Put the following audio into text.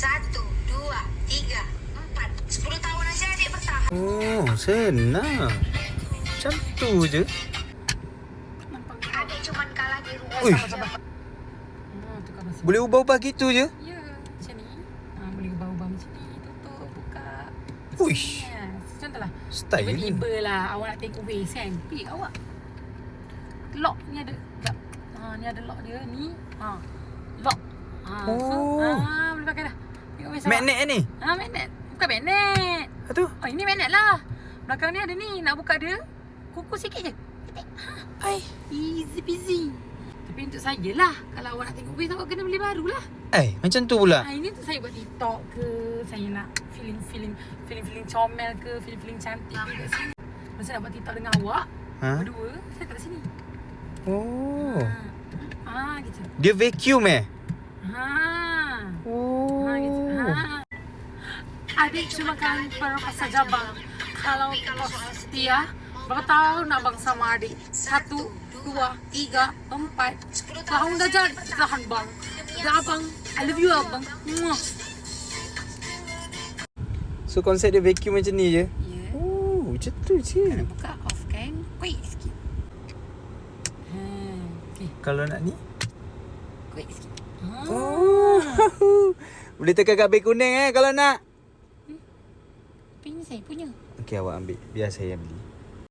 Satu, dua, tiga, empat. Sepuluh tahun aja adik bertahan. Oh, senang. Macam tu je. Adik cuma kalah di ruang Ui. basuh. Boleh ubah-ubah gitu je. Ya, macam ni. Ha, boleh ubah-ubah macam ni. Tutup, buka. Uish. Contohlah. Style ni. Tiba-tiba lah awak nak take away kan. Pilih awak. Lock ni ada. Sekejap. Ha, ni ada lock dia. Ni. Ha. Lock. Ha, so, Oh. ha, boleh pakai dah. Take away awak. Magnet ni. Ha, magnet. Bukan magnet. Ha tu. Oh, ini magnet lah. Belakang ni ada ni. Nak buka dia. Kuku sikit je. Ketik. Ha. Ai. Easy peasy. Tapi untuk saya lah. Kalau awak nak tengok waist, awak kena beli baru lah. Eh, macam tu pula. Ha, ini untuk saya buat TikTok ke. Saya nak feeling-feeling feeling-feeling comel ke. Feeling-feeling cantik ke kat sini. Masa nak buat TikTok dengan awak. Ha? Berdua. Saya kat sini. Oh. Ha. ha, gitu. Dia vacuum eh? Ha. Oh. Ha, gitu. Ha. Adik cuma kali pasal jabang. Kalau kau setia, berapa tahun abang sama adik? Satu, dua, tiga, empat. Tahun dah jadi tahan bang. Dah abang, I love you abang. Muah. So konsep dia vacuum macam ni je. Ya. Oh, macam tu je. Nak buka off kan? Quick sikit. Ha, okey. Kalau nak ni. Quick sikit. Oh. Boleh tekan kat beg kuning eh kalau nak. Tapi ni saya punya. Okey awak ambil. Biar saya beli.